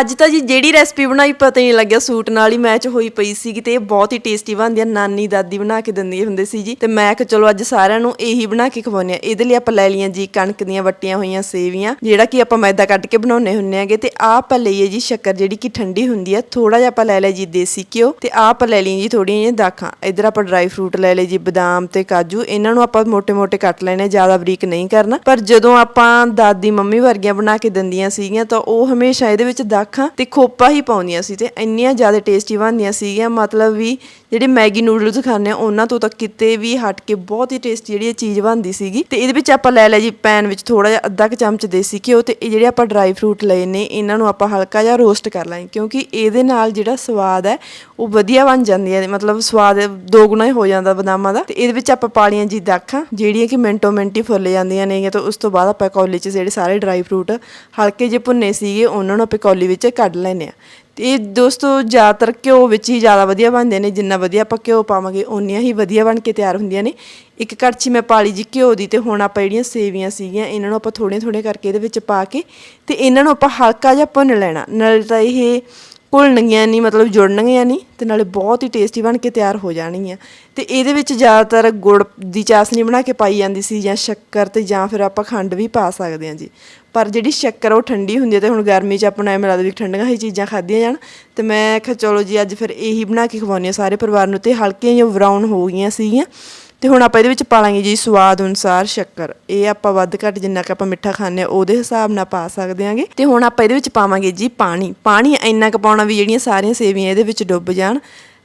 ਅੱਜ ਤਾਂ ਜੀ ਜਿਹੜੀ ਰੈਸਪੀ ਬਣਾਈ ਪਤਾ ਹੀ ਨਹੀਂ ਲੱਗਿਆ, ਸੂਟ ਨਾਲ ਹੀ ਮੈਚ ਹੋਈ ਪਈ ਸੀਗੀ ਤੇ ਇਹ ਬਹੁਤ ਹੀ ਟੇਸਟੀ ਬਣਦੀ ਆ ਨਾਨੀ ਦਾਦੀ ਬਣਾ ਕੇ ਦਿੰਦੀ ਹੁੰਦੇ ਸੀ ਜੀ। ਤੇ ਮੈਂ ਕਿ ਚਲੋ ਅੱਜ ਸਾਰਿਆਂ ਨੂੰ ਇਹੀ ਬਣਾ ਕੇ ਖਵਾਉਂਦੇ ਆ ਇਹਦੇ ਲਈ ਆਪਾਂ ਲੈ ਲਈਆਂ ਜੀ ਕਣਕ ਦੀਆਂ ਵੱਟੀਆਂ ਹੋਈਆਂ, ਸੇਵੀਆਂ, ਜਿਹੜਾ ਕਿ ਆਪਾਂ ਮੈਦਾ ਕੱਢ ਕੇ ਬਣਾਉਨੇ ਹੁੰਨੇ ਆਗੇ ਤੇ ਆਹ ਆਪਾਂ ਲਈਏ ਜੀ ਸ਼ੱਕਰ, ਜਿਹੜੀ ਕਿ ਠੰਡੀ ਹੁੰਦੀ ਆ ਥੋੜਾ ਜਿਹਾ ਆਪਾਂ ਲੈ ਲਏ ਜੀ ਦੇਸੀ ਘਿਓ। ਤੇ ਆਹ ਆਪਾਂ ਲੈ ਲਈਆਂ ਜੀ ਥੋੜੀਆਂ ਜਿਹੀਆਂ ਦਾਖਾਂ। ਇਧਰ ਆਪਾਂ ਡਰਾਈ ਫਰੂਟ ਲੈ ਲਏ ਜੀ, ਬਦਾਮ ਤੇ ਕਾਜੂ। ਇਹਨਾਂ ਨੂੰ ਆਪਾਂ ਮੋٹے-ਮੋٹے ਕੱਟ ਲੈਣੇ, ਜ਼ਿਆਦਾ ਬਰੀਕ ਨਹੀਂ ਕਰਨਾ। ਪਰ ਜਦੋਂ ਆਪਾਂ ਦਾਦੀ ਮੰਮੀ ਵਰਗੀਆਂ ਬਣਾ ਕੇ ਦਿੰਦੀਆਂ ਸੀਗੀਆਂ, ਤਾਂ ਉਹ ਹਮੇਸ਼ਾ ਇਹਦੇ ਵਿੱਚ ਦਾ ਦਾਖਾਂ ਤੇ ਖੋਪਾ ਹੀ ਪਾਉਂਦੀਆਂ ਸੀ ਤੇ ਇੰਨੀਆਂ ਜ਼ਿਆਦਾ ਟੇਸਟੀ ਬਣਦੀਆਂ ਸੀਗੀਆਂ। ਮਤਲਬ ਵੀ ਜਿਹੜੇ ਮੈਗੀ ਨੂਡਲਸ ਖਾਂਦੇ ਆ ਉਹਨਾਂ ਤੋਂ ਤਾਂ ਕਿਤੇ ਵੀ ਹਟ ਕੇ ਬਹੁਤ ਹੀ ਟੇਸਟੀ ਜਿਹੜੀ ਇਹ ਚੀਜ਼ ਬਣਦੀ ਸੀਗੀ। ਤੇ ਇਹਦੇ ਵਿੱਚ ਆਪਾਂ ਲੈ ਲਿਆ ਜੀ ਪੈਨ ਵਿੱਚ ਥੋੜਾ ਜਿਹਾ ਅੱਧਾ ਕੁ ਚਮਚ ਦੇਸੀ ਘਿਓ ਤੇ ਇਹ ਜਿਹੜੇ ਆਪਾਂ ਡਰਾਈ ਫਰੂਟ ਲਏ ਨੇ, ਇਹਨਾਂ ਨੂੰ ਆਪਾਂ ਹਲਕਾ ਜਿਹਾ ਰੋਸਟ ਕਰ ਲਾਂਗੇ ਕਿਉਂਕਿ ਇਹਦੇ ਨਾਲ ਜਿਹੜਾ ਸਵਾਦ ਹੈ, ਉਹ ਵਧੀਆ ਬਣ ਜਾਂਦੀ ਹੈ। ਮਤਲਬ ਸਵਾਦ ਦੋਗੁਣਾ ਹੀ ਹੋ ਜਾਂਦਾ ਬਦਾਮਾਂ ਦਾ। ਤੇ ਇਹਦੇ ਵਿੱਚ ਆਪਾਂ ਪਾ ਲਈਆਂ ਜੀ ਦਾਖਾਂ, ਜਿਹੜੀਆਂ ਕਿ ਮਿੰਟੋ ਮਿੰਟ ਹੀ ਫੁੱਲ ਜਾਂਦੀਆਂ ਨੇ ਤੇ ਉਸ ਤੋਂ ਬਾਅਦ ਆਪਾਂ ਕੌਲੀ 'ਚ ਜਿਹੜੇ ਸਾਰੇ ਡਰਾਈ ਫਰੂਟ ਹਲਕੇ ਜਿਹੇ ਭੁੰਨੇ ਸੀਗੇ, ਉਹਨਾਂ ਨੂੰ ਆਪਾਂ ਕੌਲੀ ਵਿੱਚ ਕੱਢ ਲੈਨੇ ਆ। ਤੇ ਇਹ ਦੋਸਤੋ, ਜ਼ਿਆਦਾਤਰ ਘਿਓ ਵਿੱਚ ਹੀ ਜ਼ਿਆਦਾ ਵਧੀਆ ਬਣਦੇ ਨੇ। ਜਿੰਨਾ ਵਧੀਆ ਆਪਾਂ ਘਿਓ ਪਾਵਾਂਗੇ, ਓਨੀਆਂ ਹੀ ਵਧੀਆ ਬਣ ਕੇ ਤਿਆਰ ਹੁੰਦੀਆਂ ਨੇ। ਇੱਕ ਕੜਛੀ ਮੈਂ ਪਾਲੀ ਜੀ ਘਿਓ ਦੀ ਤੇ ਹੁਣ ਆਪਾਂ ਜਿਹੜੀਆਂ ਸੇਵੀਆਂ ਸੀਗੀਆਂ, ਇਹਨਾਂ ਨੂੰ ਆਪਾਂ ਥੋੜੀਆਂ ਥੋੜੀਆਂ ਕਰਕੇ ਇਹਦੇ ਵਿੱਚ ਪਾ ਕੇ ਤੇ ਇਹਨਾਂ ਨੂੰ ਆਪਾਂ ਹਲਕਾ ਜਿਹਾ ਭੁੰਨ ਲੈਣਾ। ਨਾਲ ਤਾਂ ਇਹ ਘੁਲਣਗੀਆਂ ਨਹੀਂ ਮਤਲਬ ਜੁੜਨਗੀਆਂ ਨਹੀਂ ਤੇ ਨਾਲੇ ਬਹੁਤ ਹੀ ਟੇਸਟੀ ਬਣ ਕੇ ਤਿਆਰ ਹੋ ਜਾਣਗੀਆਂ। ਤੇ ਇਹਦੇ ਵਿੱਚ ਜ਼ਿਆਦਾਤਰ ਗੁੜ ਦੀ ਚਾਸਨੀ ਬਣਾ ਕੇ ਪਾਈ ਜਾਂਦੀ ਸੀ, ਜਾਂ ਸ਼ੱਕਰ ਤੇ ਜਾਂ ਫਿਰ ਆਪਾਂ ਖੰਡ ਵੀ ਪਾ ਸਕਦੇ ਹਾਂ ਜੀ। ਪਰ ਜਿਹੜੀ ਸ਼ੱਕਰ ਉਹ ਠੰਡੀ ਹੁੰਦੀ ਹੈ ਤੇ ਹੁਣ ਗਰਮੀ 'ਚ ਆਪਣਾ ਐਵੇਂ ਲੱਗਦਾ ਵੀ ਠੰਡੀਆਂ ਹੀ ਚੀਜ਼ਾਂ ਖਾਧੀਆਂ ਜਾਣ। ਤੇ ਮੈਂ ਕਿਹਾ ਚਲੋ ਜੀ, ਅੱਜ ਫਿਰ ਇਹੀ ਬਣਾ ਕੇ ਖਵਾਉਂਦੀ ਹਾਂ ਸਾਰੇ ਪਰਿਵਾਰ ਨੂੰ ਤੇ ਹਲਕੀਆਂ ਜਿਹੀਆਂ ਬਰਾਊਨ ਹੋ ਗਈਆਂ ਸੀਗੀਆਂ। ਤੇ ਹੁਣ ਆਪਾਂ ਇਹਦੇ ਵਿੱਚ ਪਾ ਲਾਂਗੇ ਜੀ ਸਵਾਦ ਅਨੁਸਾਰ ਸ਼ੱਕਰ। ਇਹ ਆਪਾਂ ਵੱਧ ਘੱਟ ਜਿੰਨਾ ਕਿ ਆਪਾਂ ਮਿੱਠਾ ਖਾਂਦੇ ਆ ਉਹਦੇ ਹਿਸਾਬ ਨਾਲ ਪਾ ਸਕਦੇ ਆਂਗੇ ਤੇ ਹੁਣ ਆਪਾਂ ਇਹਦੇ ਵਿੱਚ ਪਾਵਾਂਗੇ ਜੀ ਪਾਣੀ। ਪਾਣੀ ਇੰਨਾ ਕੁ ਪਾਉਣਾ ਵੀ ਜਿਹੜੀਆਂ ਸਾਰੀਆਂ ਸੇਵੀਆਂ ਇਹਦੇ ਵਿੱਚ ਡੁੱਬ ਜਾਣ।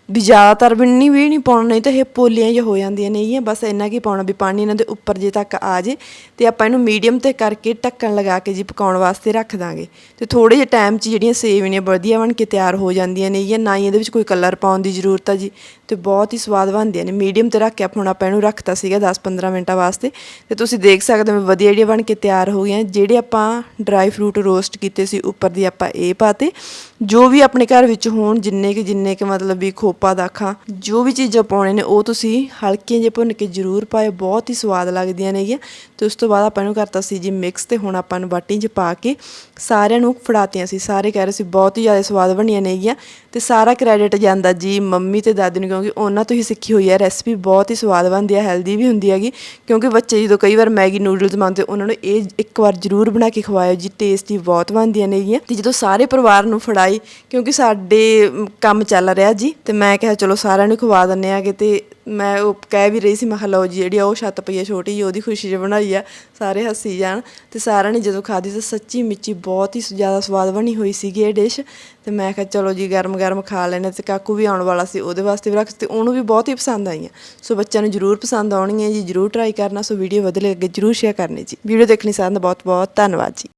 ਵੀ ਜ਼ਿਆਦਾਤਰ ਵੀ ਨਹੀਂ ਵੀ ਨਹੀਂ ਪਾਉਣਾ, ਨਹੀਂ ਤਾਂ ਇਹ ਪੋਲੀਆਂ ਜਿਹਾ ਹੋ ਜਾਂਦੀਆਂ ਨੇ, ਇਹ ਬਸ ਇੰਨਾ ਕੀ ਪਾਉਣਾ ਵੀ ਪਾਣੀ ਇਹਨਾਂ ਦੇ ਉੱਪਰ ਜੇ ਤੱਕ ਆ ਜੇ ਤੇ ਆਪਾਂ ਇਹਨੂੰ ਮੀਡੀਅਮ ਤੇ ਕਰਕੇ ਢੱਕਣ ਲਗਾ ਕੇ ਜੀ ਪਕਾਉਣ ਵਾਸਤੇ ਰੱਖ ਦਾਂਗੇ। ਤੇ ਥੋੜੇ ਜਿਹੇ ਟਾਈਮ 'ਚ ਜਿਹੜੀਆਂ ਸੇਵੀਆਂ ਵਧੀਆ ਬਣ ਕੇ ਤਿਆਰ ਹੋ ਜਾਂਦੀਆਂ ਨੇ, ਇਹ ਨਾ ਹੀ ਇਹਦੇ ਵਿੱਚ ਕੋਈ ਕਲਰ ਪਾਉਣ ਦੀ ਜ਼ਰੂਰਤ ਆ ਜੀ। ਤੇ ਬਹੁਤ ਹੀ ਸਵਾਦ ਬਣਦੀਆਂ ਨੇ ਮੀਡੀਅਮ ਤੇ ਰੱਖ ਕੇ ਆਪਾਂ ਹੁਣ ਆਪਾਂ ਇਹਨੂੰ ਰੱਖਤਾ ਸੀਗਾ 10-15 ਮਿੰਟਾਂ ਵਾਸਤੇ। ਤੇ ਤੁਸੀਂ ਦੇਖ ਸਕਦੇ ਹੋ ਵਧੀਆ ਜਿਹੜੀਆਂ ਬਣ ਕੇ ਤਿਆਰ ਹੋ ਗਈਆਂ, ਜਿਹੜੇ ਆਪਾਂ ਡਰਾਈ ਫਰੂਟ ਰੋਸਟ ਕੀਤੇ ਸੀ, ਉੱਪਰ ਦੀ ਆਪਾਂ ਇਹ ਪਾਤੇ। ਜੋ ਵੀ ਆਪਣੇ ਘਰ ਵਿੱਚ ਹੋਣ, ਜਿੰਨੇ ਕਿ ਜਿੰਨੇ ਕਿ ਮਤਲਬ ਵੀ ਖੋਪਾ ਦਾਖਾਂ ਜੋ ਵੀ ਚੀਜ਼ਾਂ ਪਾਉਣੇ ਨੇ, ਉਹ ਤੁਸੀਂ ਹਲਕੀਆਂ ਜਿਹੇ ਭੁੰਨ ਕੇ ਜ਼ਰੂਰ ਪਾਇਓ। ਬਹੁਤ ਹੀ ਸਵਾਦ ਲੱਗਦੀਆਂ ਨੇਗੀਆਂ। ਤੇ ਉਸ ਤੋਂ ਬਾਅਦ ਆਪਾਂ ਇਹਨੂੰ ਕਰਤਾ ਸੀ ਜੀ ਮਿਕਸ ਤੇ ਹੁਣ ਆਪਾਂ ਨੂੰ ਬਾਟੀ 'ਚ ਪਾ ਕੇ ਸਾਰਿਆਂ ਨੂੰ ਫੜਾਤੀਆਂ ਸੀ। ਸਾਰੇ ਕਹਿ ਰਹੇ ਸੀ, ਬਹੁਤ ਹੀ ਜ਼ਿਆਦਾ ਸਵਾਦ ਬਣੀਆਂ ਨੇਗੀਆਂ। ਤੇ ਸਾਰਾ ਕ੍ਰੈਡਿਟ ਜਾਂਦਾ ਜੀ ਮੰਮੀ ਤੇ ਦਾਦੀ ਨੂੰ, ਕਿਉਂਕਿ ਉਹਨਾਂ ਤੋਂ ਹੀ ਸਿੱਖੀ ਹੋਈ ਹੈ ਰੈਸਪੀ ਬਹੁਤ ਹੀ ਸਵਾਦ ਬਣਦੀ ਹੈ ਹੈਲਦੀ ਵੀ ਹੁੰਦੀ ਹੈਗੀ। ਕਿਉਂਕਿ ਬੱਚੇ ਜਦੋਂ ਕਈ ਵਾਰ ਮੈਗੀ ਨੂਡਲਸ ਮੰਗਦੇ, ਉਹਨਾਂ ਨੂੰ ਇਹ ਇੱਕ ਵਾਰ ਜ਼ਰੂਰ ਬਣਾ ਕੇ ਖਵਾਇਓ ਜੀ। ਟੇਸਟੀ ਬਹੁਤ ਬਣਦੀਆਂ ਨੇਗੀਆਂ। ਤੇ ਜਦੋਂ ਸਾਰੇ ਪਰਿਵਾਰ ਨੂੰ ਫੜਾਈ, ਕਿਉਂਕਿ ਸਾਡੇ ਕੰਮ ਚੱਲ ਰਿਹਾ ਜੀ, ਤੇ ਮੈਂ ਮੈਂ ਕਿਹਾ ਚਲੋ ਸਾਰਿਆਂ ਨੂੰ ਖਵਾ ਦਿੰਨੇ ਆਗੇ ਤੇ ਮੈਂ ਉਹ ਕਹਿ ਵੀ ਰਹੀ ਸੀ, ਮੈਂ ਕਿਹਾ ਲਓ ਜੀ ਜਿਹੜੀ ਆ ਉਹ ਛੱਤ ਪਈ ਹੈ ਛੋਟੀ ਜਿਹੀ, ਉਹਦੀ ਖੁਸ਼ੀ 'ਚ ਬਣਾਈ ਆ, ਸਾਰੇ ਹੱਸੀ ਜਾਣ ਤੇ ਸਾਰਿਆਂ ਨੇ ਜਦੋਂ ਖਾਧੀ ਤਾਂ ਸੱਚੀ ਮਿੱਚੀ ਬਹੁਤ ਹੀ ਜ਼ਿਆਦਾ ਸਵਾਦ ਬਣੀ ਹੋਈ ਸੀਗੀ ਇਹ ਡਿਸ਼ ਤੇ ਮੈਂ ਕਿਹਾ ਚਲੋ ਜੀ ਗਰਮ ਗਰਮ ਖਾ ਲੈਣੇ ਤੇ ਕਾਕੂ ਵੀ ਆਉਣ ਵਾਲਾ ਸੀ, ਉਹਦੇ ਵਾਸਤੇ ਵੀ ਰੱਖ ਤੇ ਉਹਨੂੰ ਵੀ ਬਹੁਤ ਹੀ ਪਸੰਦ ਆਈਆਂ ਸੋ ਬੱਚਿਆਂ ਨੂੰ ਜਰੂਰ ਪਸੰਦ ਆਉਣਗੀਆਂ ਜੀ, ਜਰੂਰ ਟਰਾਈ ਕਰਨਾ, ਸੋ ਵੀਡੀਓ ਵਧੀਆ ਲੱਗੇ, ਜਰੂਰ ਸ਼ੇਅਰ ਕਰਨੀ ਜੀ। ਵੀਡੀਓ ਦੇਖਣੀ ਸਾਰਿਆਂ ਦਾ ਬਹੁਤ ਬਹੁਤ ਧੰਨਵਾਦ ਜੀ।